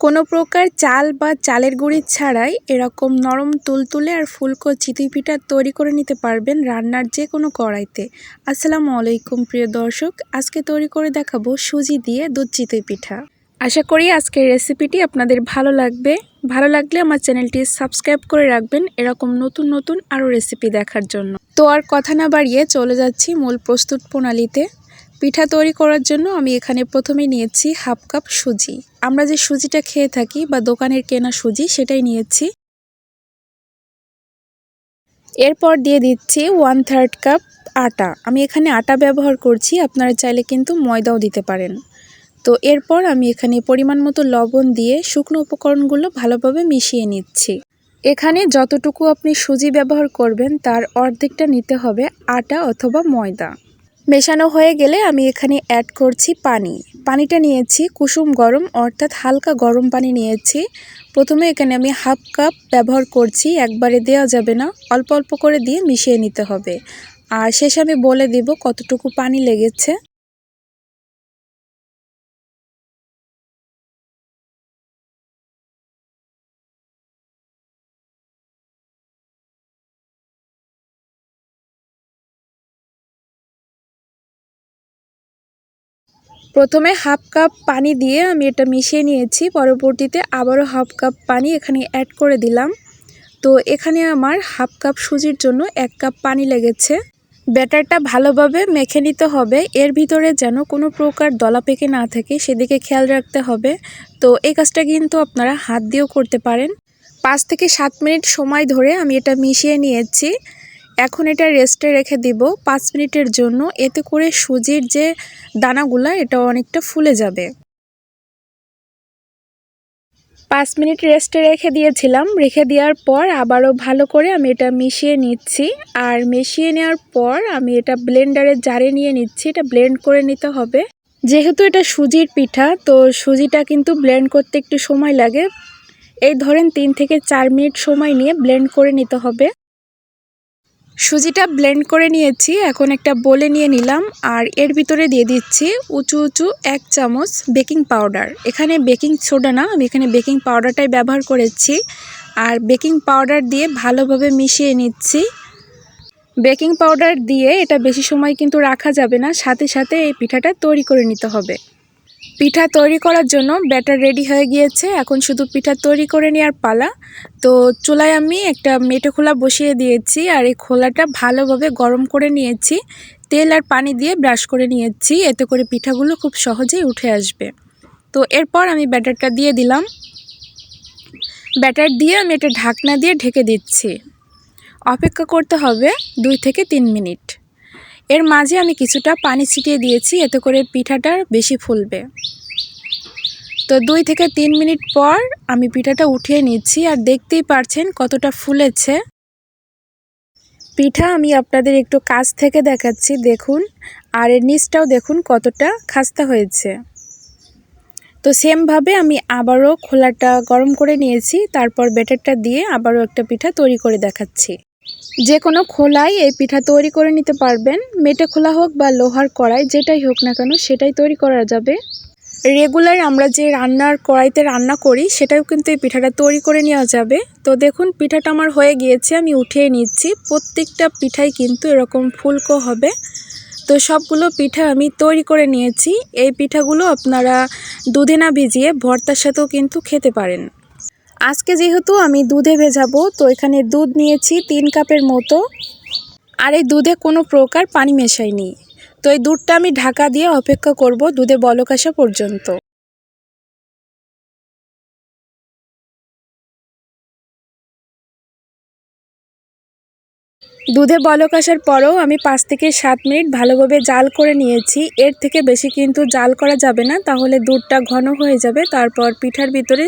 কোনো প্রকার চাল বা চালের গুঁড়ি ছাড়াই এরকম নরম তুলতুলে আর ফুলকো চিতই পিঠা তৈরি করে নিতে পারবেন রান্নার যে কোনো কড়াইতে। আসসালামু আলাইকুম, প্রিয় দর্শক। আজকে তৈরি করে দেখাবো সুজি দিয়ে দুধ চিতই পিঠা। আশা করি আজকের রেসিপিটি আপনাদের ভালো লাগবে। ভালো লাগলে আমার চ্যানেলটি সাবস্ক্রাইব করে রাখবেন এরকম নতুন নতুন আরও রেসিপি দেখার জন্য। তো আর কথা না বাড়িয়ে চলে যাচ্ছি মূল প্রস্তুত প্রণালীতে। পিঠা তৈরি করার জন্য আমি এখানে প্রথমে নিয়েছি হাফ কাপ সুজি। আমরা যে সুজিটা খেয়ে থাকি বা দোকানের কেনা সুজি, সেটাই নিয়েছি। এরপর দিয়ে দিচ্ছি ওয়ান থার্ড কাপ আটা। আমি এখানে আটা ব্যবহার করছি, আপনারা চাইলে কিন্তু ময়দাও দিতে পারেন। তো এরপর আমি এখানে পরিমাণ মতো লবণ দিয়ে শুকনো উপকরণগুলো ভালোভাবে মিশিয়ে নিচ্ছি। এখানে যতটুকু আপনি সুজি ব্যবহার করবেন, তার অর্ধেকটা নিতে হবে আটা অথবা ময়দা। মেশানো হয়ে গেলে আমি এখানে অ্যাড করছি পানি। পানিটা নিয়েছি, কুসুম গরম, অর্থাৎ হালকা গরম পানি নিয়েছি। প্রথমে এখানে আমি হাফ কাপ ব্যবহার করছি, একবারে দেওয়া যাবে না, অল্প অল্প করে দিয়ে মিশিয়ে নিতে হবে। আর শেষে আমি বলে দিব কতটুকু পানি লেগেছে। প্রথমে হাফ কাপ পানি দিয়ে আমি এটা মিশিয়ে নিয়েছি, পরবর্তীতে আবারও হাফ কাপ পানি এখানে অ্যাড করে দিলাম। তো এখানে আমার হাফ কাপ সুজির জন্য এক কাপ পানি লেগেছে। ব্যাটারটা ভালোভাবে মেখে নিতে হবে, এর ভিতরে যেন কোনো প্রকার দলা পেকে না থাকে, সেদিকে খেয়াল রাখতে হবে। তো এই কাজটা কিন্তু আপনারা হাত দিয়েও করতে পারেন। পাঁচ থেকে সাত মিনিট সময় ধরে আমি এটা মিশিয়ে নিয়েছি। এখন এটা রেস্টে রেখে দিব। পাঁচ মিনিটের জন্য। এতে করে সুজির যে দানাগুলা এটা অনেকটা ফুলে যাবে। পাঁচ মিনিট রেস্টে রেখে দিয়েছিলাম। রেখে দেওয়ার পর আবারও ভালো করে আমি এটা মিশিয়ে নিচ্ছি। আর মিশিয়ে নেওয়ার পর আমি এটা ব্লেন্ডারে জারে নিয়ে নিচ্ছি। এটা ব্লেন্ড করে নিতে হবে। যেহেতু এটা সুজির পিঠা, তো সুজিটা কিন্তু ব্লেন্ড করতে একটু সময় লাগে। এই ধরেন তিন থেকে চার মিনিট সময় নিয়ে ব্লেন্ড করে নিতে হবে। সুজিটা ব্লেন্ড করে নিয়েছি, এখন একটা বলে নিয়ে নিলাম, আর এর ভিতরে দিয়ে দিচ্ছি উঁচু উঁচু এক চামচ বেকিং পাউডার এখানে বেকিং সোডা না, আমি এখানে বেকিং পাউডারটাই ব্যবহার করেছি, আর বেকিং পাউডার দিয়ে ভালোভাবে মিশিয়ে নিচ্ছি। বেকিং পাউডার দিয়ে এটা বেশি সময় কিন্তু রাখা যাবে না, সাথে সাথে এই পিঠাটা তৈরি করে নিতে হবে। পিঠা তৈরি করার জন্য ব্যাটার রেডি হয়ে গিয়েছে। এখন শুধু পিঠা তৈরি করে নেওয়ার পালা। তো চুলায় আমি একটা মেটো খোলা বসিয়ে দিয়েছি আর এই খোলাটা ভালোভাবে গরম করে নিয়েছি। তেল আর পানি দিয়ে ব্রাশ করে নিয়েছি। এতে করে পিঠাগুলো খুব সহজেই উঠে আসবে। তো এরপর আমি ব্যাটারটা দিয়ে দিলাম। ব্যাটার দিয়ে আমি এটা ঢাকনা দিয়ে ঢেকে দিচ্ছি। অপেক্ষা করতে হবে দুই থেকে তিন মিনিট। এর মাঝে আমি কিছুটা পানি ছিটিয়ে দিয়েছি, এতে করে পিঠাটা বেশি ফুলবে। তো দুই থেকে তিন মিনিট পর আমি পিঠাটা উঠিয়ে নিচ্ছি আর দেখতেই পারছেন কতটা ফুলেছে। পিঠা আমি আপনাদের একটু কাছ থেকে দেখাচ্ছি, দেখুন। আর এর নিচটাও দেখুন কতটা খাস্তা হয়েছে। তো সেমভাবে আমি আবারও খোলাটা গরম করে নিয়েছি, তারপর ব্যাটারটা দিয়ে আবারও একটা পিঠা তৈরি করে দেখাচ্ছি। যে কোনো খোলাই এই পিঠা তৈরি করে নিতে পারবেন। মেটে খোলা হোক বা লোহার কড়াই, যেটাই হোক না কেন, সেটাই তৈরি করা যাবে। রেগুলার আমরা যে রান্নার কড়াইতে রান্না করি, সেটাও কিন্তু এই পিঠাটা তৈরি করে নেওয়া যাবে। তো দেখুন, পিঠাটা আমার হয়ে গিয়েছে, আমি উঠিয়ে নিচ্ছি। প্রত্যেকটা পিঠাই কিন্তু এরকম ফুলকো হবে। তো সবগুলো পিঠা আমি তৈরি করে নিয়েছি। এই পিঠাগুলো আপনারা দুধে না ভিজিয়ে ভর্তার সাথেও কিন্তু খেতে পারেন। আজকে যেহেতু আমি দুধে ভেজাবো, তো এখানে দুধ নিয়েছি তিন কাপের মতো। আর এই দুধে কোনো প্রকার পানি মেশাইনি। তো এই দুধটা আমি ঢাকা দিয়ে অপেক্ষা করব দুধে বলক আসা পর্যন্ত। দুধে বলক আসার পরও আমি পাঁচ থেকে সাত মিনিট ভালোভাবে জাল করে নিয়েছি। এর থেকে বেশি কিন্তু জাল করা যাবে না, তাহলে দুধটা ঘন হয়ে যাবে, তারপর পিঠার ভিতরে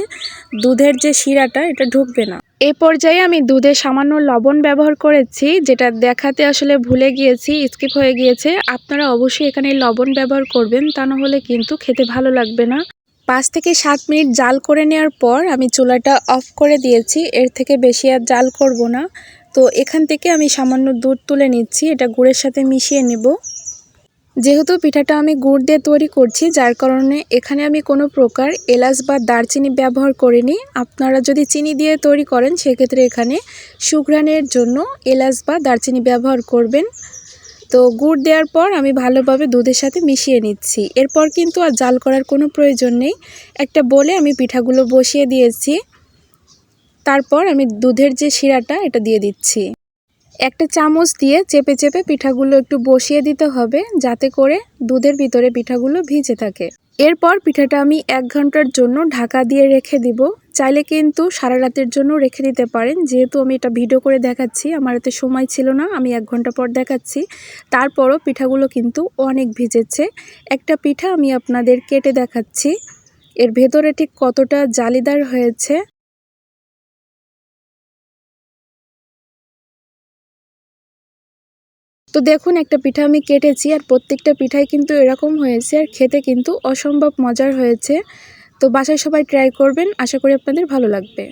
দুধের যে শিরাটা, এটা ঢুকবে না। এ পর্যায়ে আমি দুধে সামান্য লবণ ব্যবহার করেছি, যেটা দেখাতে আসলে ভুলে গিয়েছি, স্কিপ হয়ে গিয়েছে। আপনারা অবশ্যই এখানে লবণ ব্যবহার করবেন, তা না হলে কিন্তু খেতে ভালো লাগবে না। পাঁচ থেকে সাত মিনিট জাল করে নেওয়ার পর আমি চুলাটা অফ করে দিয়েছি, এর থেকে বেশি আর জাল করব না। তো এখান থেকে আমি সামান্য দুধ তুলে নিচ্ছি, এটা গুড়ের সাথে মিশিয়ে নেব। যেহেতু পিঠাটা আমি গুড় দিয়ে তৈরি করছি, যার কারণে এখানে আমি কোনো প্রকার এলাচ বা দারচিনি ব্যবহার করিনি। আপনারা যদি চিনি দিয়ে তৈরি করেন, সেক্ষেত্রে এখানে সুঘ্রাণের জন্য এলাচ বা দারচিনি ব্যবহার করবেন। তো গুড় দেওয়ার পর আমি ভালোভাবে দুধের সাথে মিশিয়ে নিচ্ছি। এরপর কিন্তু আর জাল করার কোনো প্রয়োজন নেই। একটা বলে আমি পিঠাগুলো বসিয়ে দিয়েছি। তারপর আমি দুধের যে শিরাটা, এটা দিয়ে দিচ্ছি। একটা চামচ দিয়ে চেপে চেপে পিঠাগুলো একটু বসিয়ে দিতে হবে, যাতে করে দুধের ভিতরে পিঠাগুলো ভিজে থাকে। এরপর পিঠাটা আমি এক ঘণ্টার জন্য ঢাকা দিয়ে রেখে দিব। চাইলে কিন্তু সারা রাতের জন্য রেখে দিতে পারেন। যেহেতু আমি এটা ভিডিও করে দেখাচ্ছি, আমার এতে সময় ছিল না, আমি এক ঘণ্টা পর দেখাচ্ছি। তারপরও পিঠাগুলো কিন্তু অনেক ভিজেছে। একটা পিঠা আমি আপনাদের কেটে দেখাচ্ছি। এর ভেতরে ঠিক কতটা জালিদার হয়েছে তো দেখুন, একটা পিঠা আমি কেটেছি আর প্রত্যেকটা পিঠাই কিন্তু এরকম হয়েছে আর খেতে কিন্তু অসম্ভব মজার হয়েছে। তো বাসায় সবাই ট্রাই করবেন। আশা করি আপনাদের ভালো লাগবে।